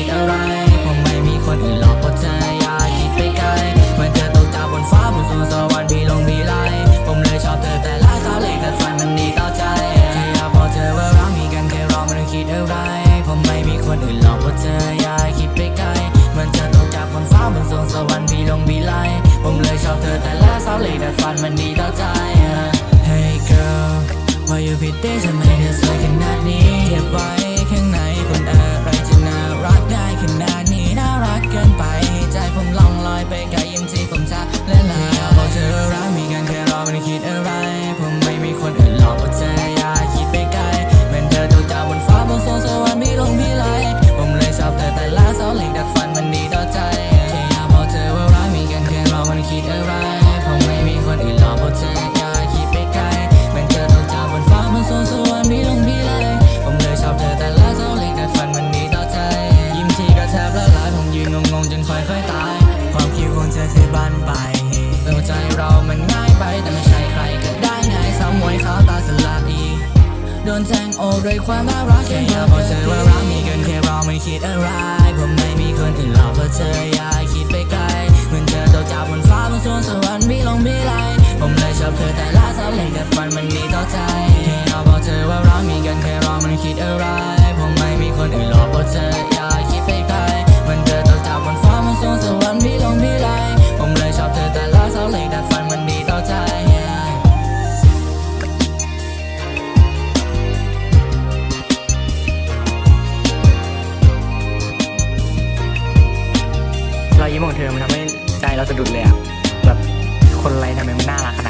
คิอะไรคงไม่มีคนอื่นหลอกเพราะใจอยากคิดไปไกลเหมือนเธอตกจากบนฟ้าบนสวงสวรรค์มีลงมีไลผมเลยชอบเธอแต่ละสาเล็กแต่ฝันมันดีต่อใจแค่อยากบอกเธอว่ารักมีกันแค่รอไม่ต้องคิดอะไรคงไม่มีคนอื่นหลอกเพราะเธออยากคิดไปไกลเหมือนเธอตกจากบนฟ้าบนสวงสวรรค์มีลงมีไลผมเลยชอบเธอแต่ละสาเล็กแต่ฝันมันดี งจนค่อยๆตาย ความคิดของเธอคือบ้านไปเตือนใจเรามันง่ายไปแต่ไม่ใช่ใครก็ได้ไงสาวมวยขาวตาสลัดอีโดนแทงโอกด้วยความน่ารักแค่อยากบอกเธอว่ารักมีเกินแค่เราไม่คิดอะไรผมไม่มีคนอื่นหรอกเพราะเธออย่าคิดไปไกลเหมือนเธอตกจากบนฟ้าบนสวงสวรรค์พี่ลงพี่ไหลผมเลยชอบเธอแต่ละสาวเหล็กแต่ฟันมันดีต่อใจแค่อยากบอกเธอว่ารักมีกันแค่เราไม่คิดอะไร อยยิ้มของเธอมันทำให้ใจเราสะดุดเลยอะแบบคนไรทำไมมันน่ารักขนาด